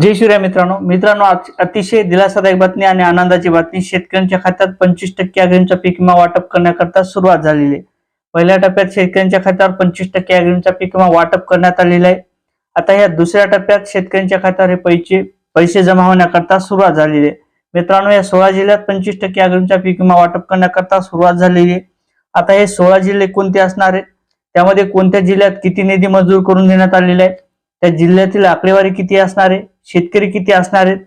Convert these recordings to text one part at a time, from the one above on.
जय शिवराय मित्रांनो. मित्रांनो अतिशय दिलासादायक बातमी आणि आनंदाची बातमी. शेतकऱ्यांच्या खात्यात पंचवीस टक्के अग्रिमचा पीक विमा वाटप करण्याकरता सुरुवात झालेली आहे. पहिल्या टप्प्यात शेतकऱ्यांच्या खात्यावर पंचवीस टक्के अग्रिमचा पीक विमा वाटप करण्यात आलेला आहे. आता या दुसऱ्या टप्प्यात शेतकऱ्यांच्या खात्यावर हे पैसे पैसे जमा होण्याकरता सुरुवात झालेली आहे. मित्रांनो या सोळा जिल्ह्यात पंचवीस टक्के अग्रिमचा पीक विमा वाटप करण्याकरता सुरुवात झालेली आहे. आता हे सोळा जिल्हे कोणते असणार आहेत? त्यामध्ये कोणत्या जिल्ह्यात किती निधी मंजूर करून देण्यात आलेला आहे त्या जिल्ह्यातील आकडेवारी किती असणार आहे? शेतकरी किती असणार आहेत?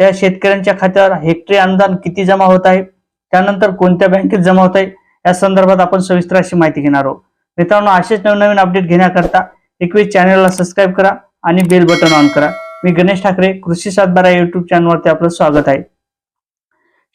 त्या शेतकऱ्यांच्या खात्यावर हेक्टरी अनुदान किती जमा होत आहे? त्यानंतर कोणत्या बँकेत जमा होत आहे? या संदर्भात आपण सविस्तर अशी माहिती घेणार आहोत. मित्रांनो असेच नवनवीन अपडेट घेण्याकरता एकवीस चॅनलला सबस्क्राईब करा आणि बेल बटन ऑन करा. मी गणेश ठाकरे कृषी सातबारा युट्यूब चॅनलवरती आपलं स्वागत आहे.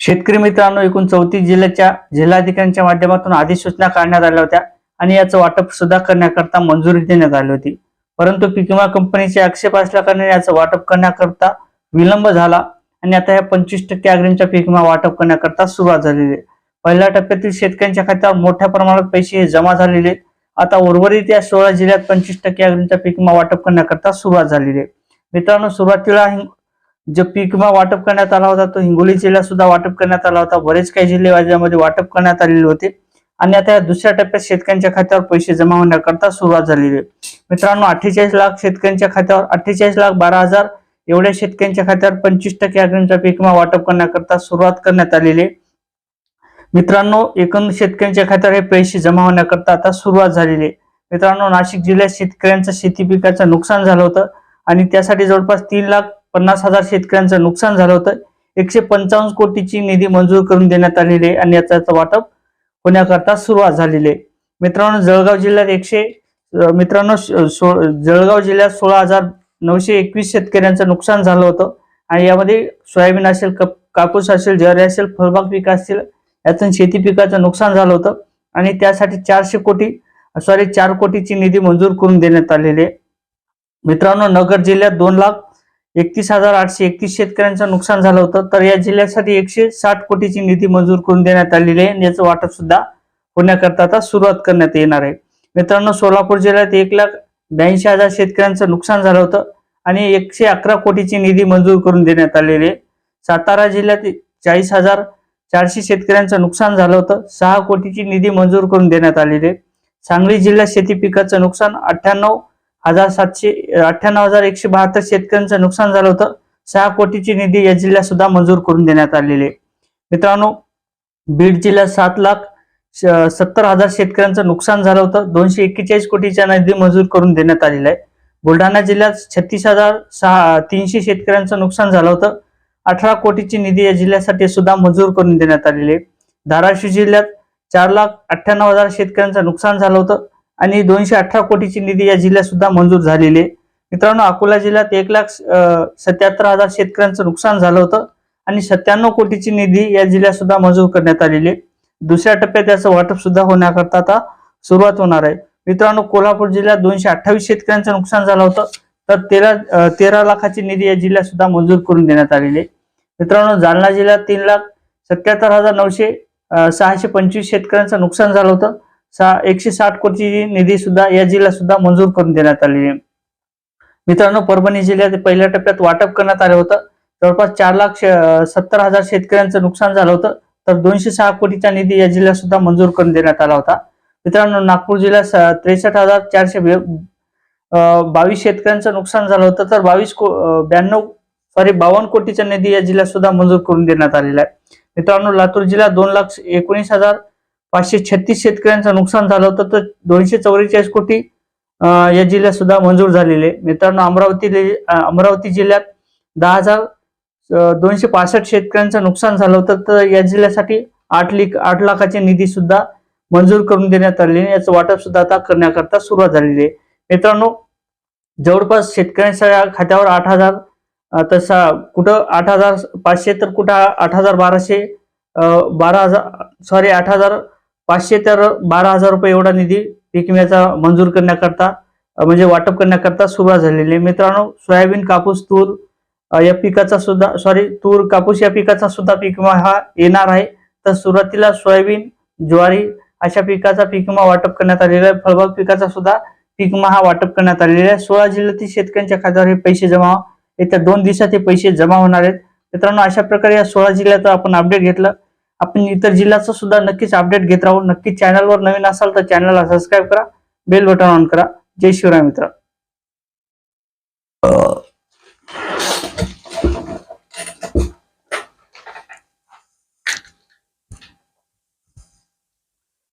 शेतकरी मित्रांनो एकूण चौतीस जिल्ह्याच्या जिल्हाधिकाऱ्यांच्या माध्यमातून अधिसूचना काढण्यात आल्या होत्या आणि याचं वाटप सुद्धा करण्याकरता मंजुरी देण्यात आली होती. परंतु पीक विमा कंपनीचे आक्षेप असल्याकारणाने याचं वाटप करण्याकरता विलंब झाला आणि आता या पंचवीस टक्के अग्रिमचा पीक विमा वाटप करण्याकरता सुरुवात झालेली आहे. पहिल्या टप्प्यातील शेतकऱ्यांच्या खात्यावर मोठ्या प्रमाणात पैसे हे जमा झालेले आहेत. आता उर्वरित या सोळा जिल्ह्यात पंचवीस टक्के अग्रिमचा पीक विमा वाटप करण्याकरता सुरुवात झालेली आहे. मित्रांनो सुरुवातीला जो पीक विमा वाटप करण्यात आला होता तो हिंगोली जिल्ह्यात सुद्धा वाटप करण्यात आला होता. बरेच काही जिल्हे राज्यामध्ये वाटप करण्यात आलेले होते. आणि आता या दुसऱ्या टप्प्यात शेतकऱ्यांच्या खात्यावर पैसे जमा होण्याकरता सुरुवात झालेली आहे. मित्रांनो अठ्ठेचाळीस लाख शेतकऱ्यांच्या खात्यावर अठ्ठेचाळीस लाख बारा हजार एवढ्या शेतकऱ्यांच्या खात्यावर पंचवीस टक्के अग्रिमचा पीक विमा वाटप करण्याकरता सुरुवात करण्यात आलेली आहे. मित्रांनो एकूण शेतकऱ्यांच्या खात्यावर हे पैसे जमा होण्याकरता आता सुरुवात झालेली आहे. मित्रांनो नाशिक जिल्ह्यात शेतकऱ्यांचं शेती पिकाचं नुकसान झालं होतं आणि त्यासाठी जवळपास तीन लाख पन्नास हजार शेतकऱ्यांचं नुकसान झालं होतं. एकशे पंचावन्न कोटीची निधी मंजूर करून देण्यात आलेली आहे आणि याचं वाटप होण्याकरता सुरुवात झालेली आहे. मित्रांनो जळगाव जिल्ह्यात एकशे मित्रांनो श- सो- जळगाव जिल्ह्यात सोळा हजार नऊशे एकवीस शेतकऱ्यांचं नुकसान झालं होतं. आणि यामध्ये सोयाबीन असेल कप कापूस असेल ज्वारी असेल फळबाग पीक असतील यातून शेती पिकाचं नुकसान झालं होतं. आणि त्यासाठी चारशे कोटी सॉरी चार कोटीची निधी मंजूर करून देण्यात आलेली आहे. मित्रांनो नगर जिल्ह्यात दोन लाख एकतीस हजार आठशे एकतीस शेतकऱ्यांचं नुकसान झालं होतं. तर या जिल्ह्यासाठी एकशे साठ कोटीची निधी मंजूर करून देण्यात आलेली आहे. आणि याचं वाटप सुद्धा होण्याकरता आता सुरुवात करण्यात येणार आहे. मित्रांनो सोलापूर जिल्ह्यात एक लाख ब्याऐंशी हजार शेतकऱ्यांचं नुकसान झालं होतं. आणि एकशे अकरा कोटीची निधी मंजूर करून देण्यात आलेली आहे. सातारा जिल्ह्यात चाळीस हजार चारशे शेतकऱ्यांचं नुकसान झालं होतं. सहा कोटीची निधी मंजूर करून देण्यात आलेली आहे. सांगली जिल्ह्यात शेती पिकाचं नुकसान अठ्ठ्याण्णव हजार सातशे अठ्ठ्याण्णव हजार एकशे बहात्तर शेतकऱ्यांचं नुकसान झालं होतं. सहा कोटीची निधी या जिल्ह्यात सुद्धा मंजूर करून देण्यात आलेली आहे. मित्रांनो बीड जिल्ह्यात सात लाख श- सत्तर हजार शेतकऱ्यांचं नुकसान झालं होतं. दोनशे एक्केचाळीस कोटीच्या निधी मंजूर करून देण्यात आलेला आहे. बुलढाणा जिल्ह्यात छत्तीस हजार सहा तीनशे शेतकऱ्यांचं नुकसान झालं होतं. अठरा कोटीची निधी या जिल्ह्यासाठी सुद्धा मंजूर करून देण्यात आलेली आहे. धाराशिव जिल्ह्यात चार लाख अठ्ठ्याण्णव हजार शेतकऱ्यांचं नुकसान झालं होतं. आणि दोनशे अठरा कोटीची निधी या जिल्ह्यात सुद्धा मंजूर झालेली आहे. मित्रांनो अकोला जिल्ह्यात एक लाख सत्याहत्तर हजार शेतकऱ्यांचं नुकसान झालं होतं आणि सत्त्याण्णव कोटीची निधी या जिल्ह्यात सुद्धा मंजूर करण्यात आलेली आहे. दुसऱ्या टप्प्यात याचं वाटप सुद्धा होण्याकरता आता सुरुवात होणार आहे. मित्रांनो कोल्हापूर जिल्ह्यात दोनशे अठ्ठावीस शेतकऱ्यांचं नुकसान झालं होतं. तर तेरा तेरा लाखाची निधी या जिल्ह्यात सुद्धा मंजूर करून देण्यात आलेली आहे. मित्रांनो जालना जिल्ह्यात तीन लाख सत्याहत्तर हजार नऊशे सहाशे पंचवीस शेतकऱ्यांचं नुकसान झालं होतं. सहा एकशे साठ कोटी निधी सुद्धा या जिल्ह्यात सुद्धा मंजूर करून देण्यात आलेली आहे. मित्रांनो परभणी जिल्ह्यात पहिल्या टप्प्यात वाटप करण्यात आलं होतं. जवळपास चार लाख शे- सत्तर हजार शेतकऱ्यांचं नुकसान झालं होतं. तर दोनशे सहा कोटीचा निधी या जिल्ह्यात सुद्धा मंजूर करून देण्यात आला होता. मित्रांनो नागपूर जिल्ह्यात त्रेसष्ट हजार चारशे बावीस शेतकऱ्यांचं नुकसान झालं होतं. तर बावीस को ब्याण्णव सॉरी बावन्न कोटीचा निधी या जिल्ह्यात सुद्धा मंजूर करून देण्यात आलेला आहे. मित्रांनो लातूर जिल्ह्यात दोन लाख एकोणीस हजार पाचशे छत्तीस शेतकऱ्यांचं नुकसान झालं होतं तर दोनशे चौवेचाळीस कोटी या जिल्ह्यात सुद्धा मंजूर झालेले आहे. मित्रांनो अमरावती अमरावती जिल्ह्यात दहा हजार दोनशे पासष्ट शेतकऱ्यांचं नुकसान झालं होतं तर या जिल्ह्यासाठी आठ लिख आठ लाखाची निधी सुद्धा मंजूर करून देण्यात आले याचं वाटप सुद्धा आता करण्याकरता सुरुवात झालेली आहे मित्रांनो जवळपास शेतकऱ्यांच्या खात्यावर आठ हजार तसा कुठं आठ हजार पाचशे तर कुठं आठ हजार बाराशे बारा हजार सॉरी आठ हजार पाचशे तर बारा हजार रुपये एवढा निधी पीक विम्याचा मंजूर करण्याकरता म्हणजे वाटप करण्याकरता सुरुवात झालेली आहे. मित्रांनो सोयाबीन कापूस तूर या पिकाचा सुद्धा सॉरी तूर कापूस या पिकाचा सुद्धा पीक विमा हा येणार आहे. तर सुरुवातीला सोयाबीन ज्वारी अशा पिकाचा पीक विमा वाटप करण्यात आलेला आहे. फळबाग पिकाचा सुद्धा पीक विमा हा वाटप करण्यात आलेला आहे. सोळा जिल्ह्यातील शेतकऱ्यांच्या खात्यावर हे पैसे जमा येत्या दोन दिवसात हे पैसे जमा होणार आहेत. मित्रांनो अशा प्रकारे या सोळा जिल्ह्याचं आपण अपडेट घेतलं. आपण इतर जिल्ह्याचं सुद्धा नक्कीच अपडेट घेत राहू. नक्कीच चॅनलवर नवीन असाल तर चॅनलला सबस्क्राईब करा. बेल बटन ऑन करा. जय शिवराय मित्र.